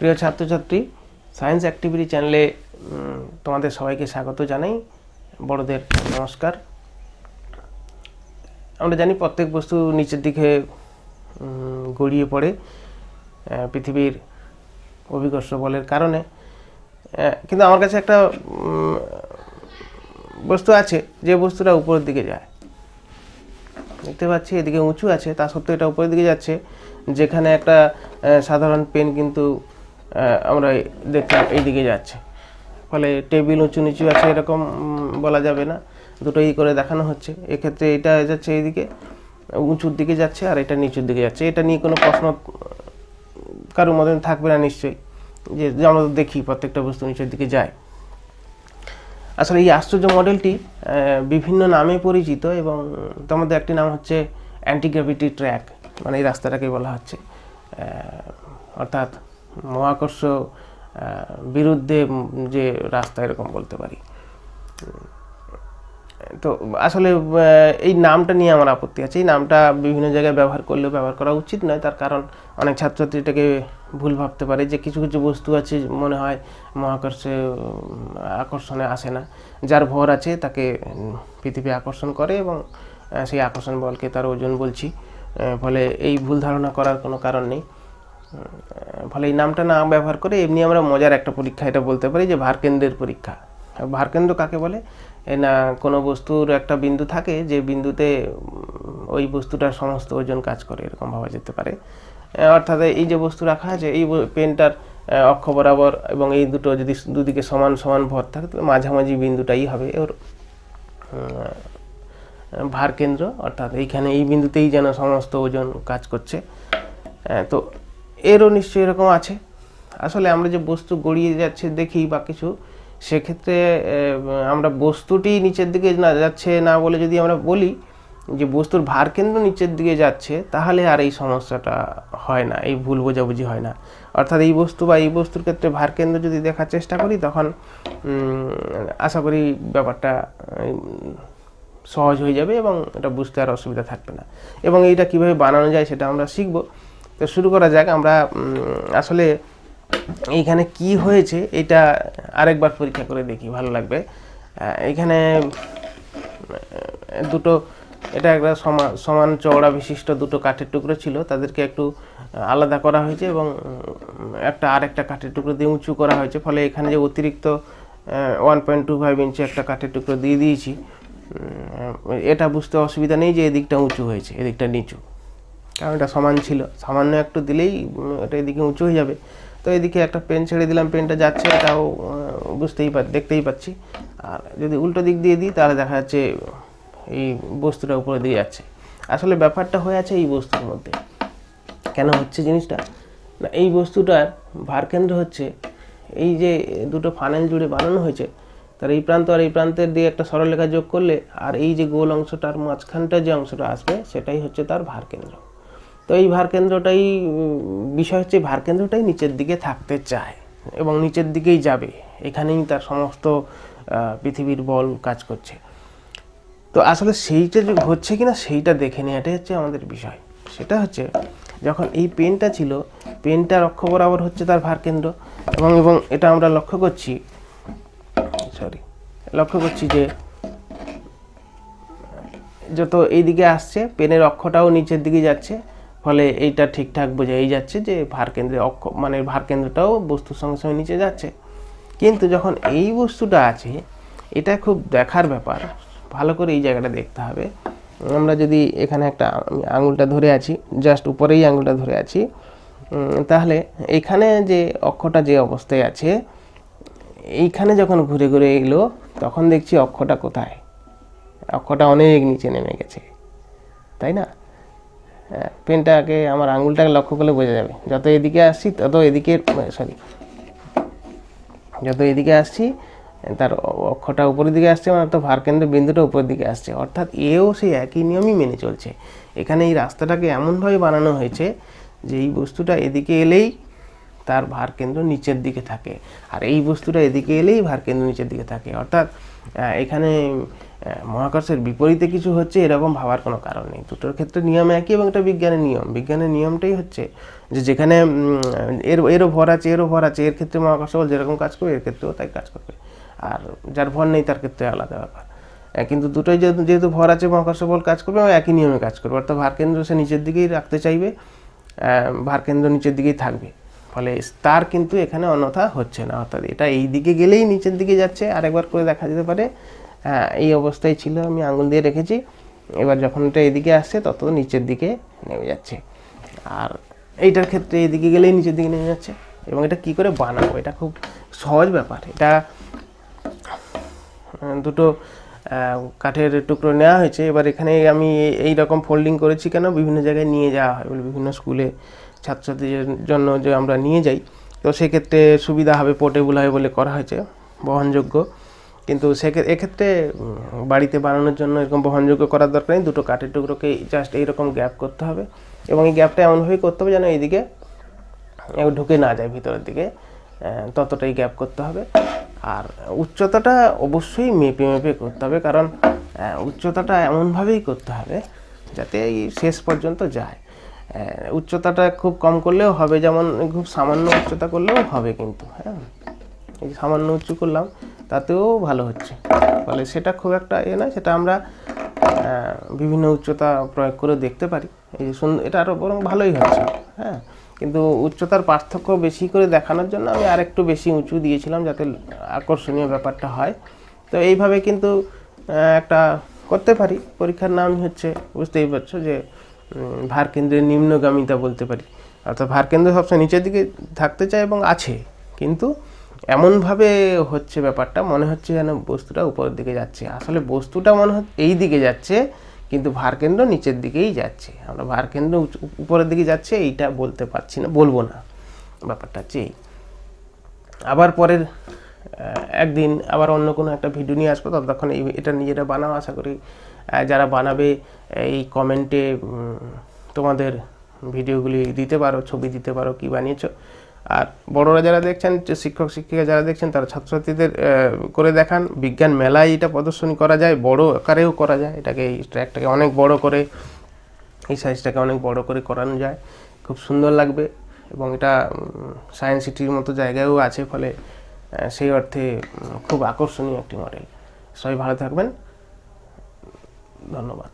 প্রিয় ছাত্রছাত্রী science activity চ্যানেলে তোমাদের সবাইকে স্বাগত জানাই। বড়দের নমস্কার। আমরা জানি প্রত্যেক বস্তু নিচের দিকে গড়িয়ে পড়ে পৃথিবীর অভিকর্ষ বলের কারণে। কিন্তু আমার কাছে একটা বস্তু আছে, যে বস্তুটা উপরের দিকে যায়। দেখতে পাচ্ছি, এদিকে উঁচু আছে, তা সত্ত্বেও এটা উপরের দিকে যাচ্ছে, যেখানে একটা সাধারণ পেন কিন্তু আমরা দেখলাম এই দিকে যাচ্ছে। ফলে টেবিল উঁচু নিচু আছে এরকম বলা যাবে না। দুটোই করে দেখানো হচ্ছে। এক্ষেত্রে এটা যাচ্ছে এইদিকে, উঁচুর দিকে যাচ্ছে আর এটা নিচুর দিকে যাচ্ছে। এটা নিয়ে কোনো প্রশ্ন কারোর মধ্যে থাকবে না নিশ্চয়ই। যে আমরা তো দেখি প্রত্যেকটা বস্তু নিচের দিকে যায়। আসলে এই আশ্চর্য মডেলটি বিভিন্ন নামে পরিচিত এবং তার মধ্যে একটি নাম হচ্ছে অ্যান্টিগ্রাভিটি ট্র্যাক মানে এই রাস্তাটাকে বলা হচ্ছে। অর্থাৎ মহাকর্ষ বিরুদ্ধে যে রাস্তা এরকম বলতে পারি। তো আসলে এই নামটা নিয়ে আমার আপত্তি আছে। এই নামটা বিভিন্ন জায়গায় ব্যবহার করলেও ব্যবহার করা উচিত নয়। তার কারণ অনেক ছাত্রছাত্রী এটাকে ভুল ভাবতে পারে যে কিছু কিছু বস্তু আছে মনে হয় মহাকর্ষে আকর্ষণে আসে না। যার ভর আছে তাকে পৃথিবী আকর্ষণ করে এবং সেই আকর্ষণ বলকে তার ওজন বলছি। ফলে এই ভুল ধারণা করার কোনো কারণ নেই। ফলে এই নামটা না ব্যবহার করে এমনি আমরা মজার একটা পরীক্ষা, এটা বলতে পারি যে ভারকেন্দ্রের পরীক্ষা। ভারকেন্দ্র কাকে বলে? না, কোনো বস্তুর একটা বিন্দু থাকে যে বিন্দুতে ওই বস্তুটার সমস্ত ওজন কাজ করে, এরকম ভাবা যেতে পারে। অর্থাৎ এই যে বস্তু রাখা আছে, এই পেনটার অক্ষ বরাবর এবং এই দুটো যদি দুদিকে সমান সমান ভর থাকে, তাহলে মাঝামাঝি বিন্দুটাই হবে ওর ভার কেন্দ্র অর্থাৎ এইখানে এই বিন্দুতেই যেন সমস্ত ওজন কাজ করছে। তো এরও নিশ্চয়ই এরকম আছে। আসলে আমরা যে বস্তু গড়িয়ে যাচ্ছে দেখি বা কিছু, সেক্ষেত্রে আমরা বস্তুটি নিচের দিকে না যাচ্ছে না বলে যদি আমরা বলি, যে বস্তুর ভার কেন্দ্র নিচের দিকে যাচ্ছে, তাহলে আর এই সমস্যাটা হয় না, এই ভুল বোঝাবুঝি হয় না। অর্থাৎ এই বস্তু বা এই বস্তুর ক্ষেত্রে ভার কেন্দ্র যদি দেখার চেষ্টা করি, তখন আশা করি ব্যাপারটা সহজ হয়ে যাবে এবং এটা বুঝতে আর অসুবিধা থাকবে না। এবং এইটা কীভাবে বানানো যায় সেটা আমরা শিখব। তো শুরু করা যাক আমরা আসলে এইখানে কি হয়েছে এটা আরেকবার পরীক্ষা করে দেখি ভালো লাগবে। আহ, এইখানে দুটো এটা একটা সমান চওড়া বিশিষ্ট দুটো কাঠের টুকরো ছিল তাদেরকে একটু আলাদা করা হয়েছে এবং একটা আর একটা কাঠের টুকরো দিয়ে উঁচু করা হয়েছে ফলে এখানে যে অতিরিক্ত one point two five inch একটা কাঠের টুকরো দিয়ে দিয়েছি এটা বুঝতে অসুবিধা নেই যে এদিকটা উঁচু হয়েছে এদিকটা নিচু। কারণ এটা সমান ছিল। সামান্য একটু দিলেই এটা এদিকে উঁচু হয়ে যাবে। তো এদিকে একটা পেন ছেড়ে দিলাম পেনটা যাচ্ছে, এটাও বুঝতেই পার দেখতেই পাচ্ছি। আর যদি উল্টো দিক দিয়ে দিই, তাহলে দেখা যাচ্ছে এই বস্তুটা উপরে দিয়ে যাচ্ছে। আসলে ব্যাপারটা হয়ে আছে এই বস্তুর মধ্যে। কেন হচ্ছে জিনিসটা? না, এই বস্তুটার ভারকেন্দ্র হচ্ছে, এই যে দুটো ফানেল জুড়ে বানানো হয়েছে, তার এই প্রান্ত আর এই প্রান্তের দিয়ে একটা সরলরেখা যোগ করলে, আর এই যে গোল অংশটার মাঝখানটা যে অংশটা আসবে, সেটাই হচ্ছে তার ভারকেন্দ্র তো এই ভারকেন্দ্রটাই বিষয় হচ্ছে ভারকেন্দ্রটাই নিচের দিকে থাকতে চায় এবং নিচের দিকেই যাবে। এখানেই তার সমস্ত পৃথিবীর বল কাজ করছে। তো আসলে সেইটা যে হচ্ছে কিনা সেইটা দেখে নেওয়াটাই হচ্ছে আমাদের বিষয়। সেটা হচ্ছে যখন এই পেনটা ছিল পেনটার অক্ষ বরাবর হচ্ছে তার ভারকেন্দ্র এবং এবং এটা আমরা লক্ষ্য করছি সরি লক্ষ্য করছি যে যত এইদিকে আসছে, পেনের অক্ষটাও নিচের দিকে যাচ্ছে ফলে এইটা ঠিকঠাক বোঝাই যাচ্ছে যে ভারকেন্দ্রের অক্ষ মানে ভারকেন্দ্রটাও বস্তুর সঙ্গে সঙ্গে নিচে যাচ্ছে। কিন্তু যখন এই বস্তুটা আছে, এটা খুব দেখার ব্যাপার। ভালো করে এই জায়গাটা দেখতে হবে। আমরা যদি এখানে একটা আঙুলটা ধরে আছি জাস্ট উপরেই আঙুলটা ধরে আছি তাহলে এখানে যে অক্ষটা যে অবস্থায় আছে, এইখানে যখন ঘুরে ঘুরে এলো, তখন দেখছি অক্ষটা কোথায়? অক্ষটা অনেক নিচে নেমে গেছে। তাই না? পেনটাকে আমার আঙুলটাকে লক্ষ্য করলে বোঝা যাবে। যত এদিকে আসছি, তত এদিকে সরি যত এদিকে আসছি, তার অক্ষটা উপরের দিকে আসছে মানে তো ভারকেন্দ্র বিন্দুটা উপরের দিকে আসছে। অর্থাৎ এও সেই একই নিয়মই মেনে চলছে। এখানে এই রাস্তাটাকে এমনভাবে বানানো হয়েছে যে এই বস্তুটা এদিকে এলেই তার ভারকেন্দ্র নিচের দিকে থাকে। আর এই বস্তুটা এদিকে এলেই ভারকেন্দ্র নিচের দিকে থাকে। অর্থাৎ এখানে মহাকর্ষের বিপরীতে কিছু হচ্ছে এরকম ভাবার কোনো কারণ নেই। দুটোর ক্ষেত্রে নিয়ম একই এবং এটা বিজ্ঞানের নিয়ম। বিজ্ঞানের নিয়মটাই হচ্ছে যে যেখানে এর এরও ভর আছে এরও ভর আছে এর ক্ষেত্রে মহাকর্ষ বল যেরকম কাজ করবে এর ক্ষেত্রেও তাই কাজ করবে। আর যার ভর নেই তার ক্ষেত্রে আলাদা ব্যাপার। কিন্তু দুটোই যেহেতু ভর আছে মহাকর্ষ বল কাজ করবে এবং একই নিয়মে কাজ করবে। অর্থাৎ ভার কেন্দ্র সে নিচের দিকেই রাখতে চাইবে আহ, ভার কেন্দ্র নিচের দিকেই থাকবে। ফলে তার কিন্তু এখানে অন্যথা হচ্ছে না। অর্থাৎ এটা এই দিকে গেলেই নিচের দিকে যাচ্ছে। আরেকবার করে দেখা যেতে পারে হ্যাঁ এই অবস্থায় ছিল, আমি আঙুল দিয়ে রেখেছি। এবার যখন এটা এদিকে আসছে, তত নিচের দিকে নেমে যাচ্ছে। আর এইটার ক্ষেত্রে এদিকে গেলেই নিচের দিকে নেমে যাচ্ছে। এবং এটা কি করে বানাবো? এটা খুব সহজ ব্যাপার। এটা দুটো কাঠের টুকরো নেওয়া হয়েছে। এবার এখানে আমি এই- রকম ফোল্ডিং করেছি কেন? বিভিন্ন জায়গায় নিয়ে যাওয়া হয়। বলে, বিভিন্ন স্কুলে ছাত্রছাত্রীদের জন্য যে আমরা নিয়ে যাই। তো সেক্ষেত্রে সুবিধা হবে পোর্টেবল হবে বলে করা হয়েছে। বহনযোগ্য। কিন্তু এক্ষেত্রে বাড়িতে বানানোর জন্য এরকম বহনযোগ্য করার দরকার নেই। দুটো কাঠের টুকরোকে জাস্ট এইরকম গ্যাপ করতে হবে এবং এই গ্যাপটা এমনভাবেই করতে হবে যেন এইদিকে ঢুকে না যায় ভিতরের দিকে ততটাই গ্যাপ করতে হবে। আর উচ্চতাটা অবশ্যই মেপে মেপে করতে হবে কারণ উচ্চতাটা এমনভাবেই করতে হবে যাতে এই শেষ পর্যন্ত যায়। উচ্চতাটা খুব কম করলেও হবে, যেমন খুব সামান্য উচ্চতা করলেও হবে কিন্তু হ্যাঁ। এই সামান্য উঁচু করলাম তাতেও ভালো হচ্ছে। ফলে সেটা খুব একটা এ না সেটা আমরা বিভিন্ন উচ্চতা প্রয়োগ করে দেখতে পারি। এই যে সুন্দর এটা আরও বরং ভালোই হচ্ছে হ্যাঁ। কিন্তু উচ্চতার পার্থক্য বেশি করে দেখানোর জন্য আমি আরেকটু বেশি উঁচু দিয়েছিলাম যাতে আকর্ষণীয় ব্যাপারটা হয়। তো এইভাবে কিন্তু একটা করতে পারি। পরীক্ষার নাম হচ্ছে, বুঝতেই পারছ যে ভার কেন্দ্রের নিম্নগামিতা বলতে পারি। অর্থাৎ ভার কেন্দ্র সবসময় নিচের দিকে থাকতে চায় এবং আছে। কিন্তু এমনভাবে হচ্ছে ব্যাপারটা, মনে হচ্ছে যেন বস্তুটা উপরের দিকে যাচ্ছে। আসলে বস্তুটা মনে হচ্ছে এই দিকে যাচ্ছে, কিন্তু ভারকেন্দ্র নিচের দিকেই যাচ্ছে। আমরা ভারকেন্দ্র উপরের দিকে যাচ্ছে, এইটা বলতে পারছি না, বলব না। ব্যাপারটা হচ্ছে এই। আবার পরের একদিন আবার অন্য কোনো একটা ভিডিও নিয়ে আসব, ততক্ষণ এই এটা নিজেরা বানাও, আশা করি যারা বানাবে, এই কমেন্টে তোমাদের ভিডিওগুলি দিতে পারো, ছবি দিতে পারো, কি বানিয়েছো আর বড়রা যারা দেখছেন, যে শিক্ষক, শিক্ষিকা যারা দেখছেন, তারা ছাত্রছাত্রীদের করে দেখান। বিজ্ঞান মেলায় এটা প্রদর্শনী করা যায়, বড় আকারেও করা যায়। এটাকে এই ট্র্যাকটাকে অনেক বড় করে, এই সাইজটাকে অনেক বড় করে করানো যায়। খুব সুন্দর লাগবে এবং এটা সায়েন্স সিটির মতো জায়গায়ও আছে। ফলে সেই অর্থে খুব আকর্ষণীয় একটি মডেল সবাই ভালো থাকবেন। ধন্যবাদ।